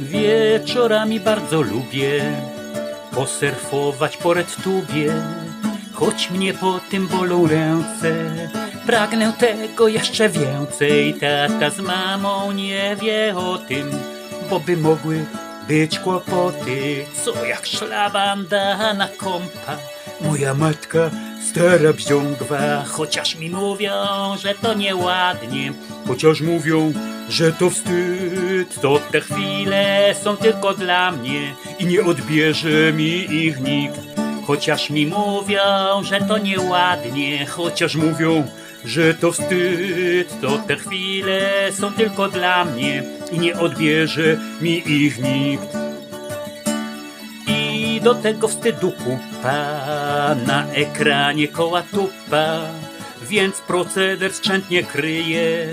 Wieczorami bardzo lubię posurfować po RedTubie, choć mnie po tym bolą ręce. Pragnę tego jeszcze więcej, tata z mamą nie wie o tym, bo by mogły być kłopoty, co jak szlabanda na kompa. Moja matka stara bziągwa, chociaż mi mówią, że to nieładnie, chociaż mówią, że to wstyd, to te chwile są tylko dla mnie i nie odbierze mi ich nikt. Chociaż mi mówią, że to nieładnie, chociaż mówią, że to wstyd, to te chwile są tylko dla mnie i nie odbierze mi ich nikt. I do tego wstydu kupa na ekranie koła tupa, więc proceder skrzętnie kryje.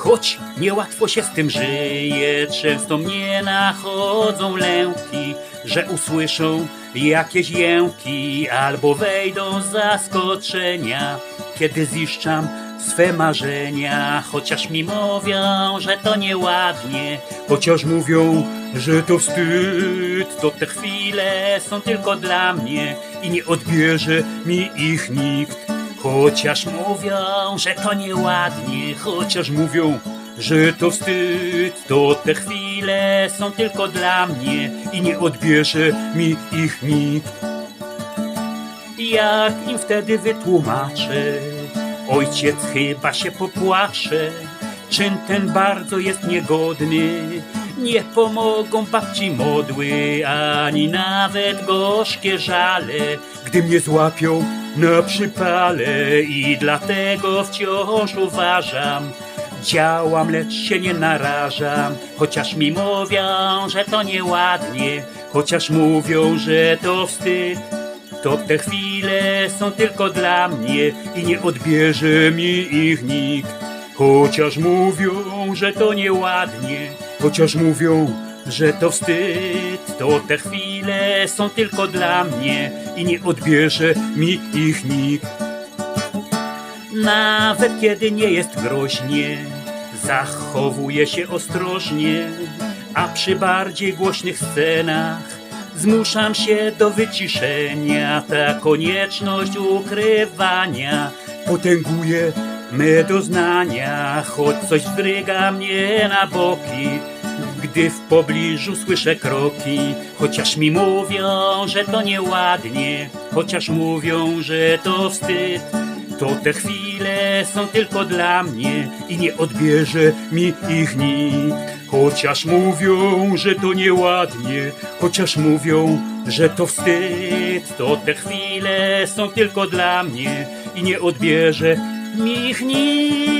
Choć niełatwo się z tym żyje, często mnie nachodzą lęki, że usłyszą jakieś jęki albo wejdą zaskoczenia, kiedy ziszczam swe marzenia, chociaż mi mówią, że to nieładnie, chociaż mówią, że to wstyd, to te chwile są tylko dla mnie i nie odbierze mi ich nikt. Chociaż mówią, że to nieładnie, chociaż mówią, że to wstyd, to te chwile są tylko dla mnie i nie odbierze mi ich nikt. Jak im wtedy wytłumaczę, ojciec chyba się popłacze, czyn ten bardzo jest niegodny. Nie pomogą babci modły, ani nawet gorzkie żale, gdy mnie złapią na przypale i dlatego wciąż uważam, Działam, lecz się nie narażam, chociaż mi mówią, że to nieładnie, chociaż mówią, że to wstyd. To te chwile są tylko dla mnie i nie odbierze mi ich nikt. Chociaż mówią, że to nieładnie, chociaż mówią, że to wstyd. To te chwile są tylko dla mnie i nie odbierze mi ich nikt. Nawet kiedy nie jest groźnie, zachowuje się ostrożnie, a przy bardziej głośnych scenach zmuszam się do wyciszenia. Ta konieczność ukrywania potęguje me doznania, choć coś wzdryga mnie na boki. Gdy w pobliżu słyszę kroki, chociaż mi mówią, że to nieładnie, chociaż mówią, że to wstyd, to te chwile są tylko dla mnie i nie odbierze mi ich nikt. Chociaż mówią, że to nieładnie, chociaż mówią, że to wstyd, to te chwile są tylko dla mnie i nie odbierze mi ich nikt.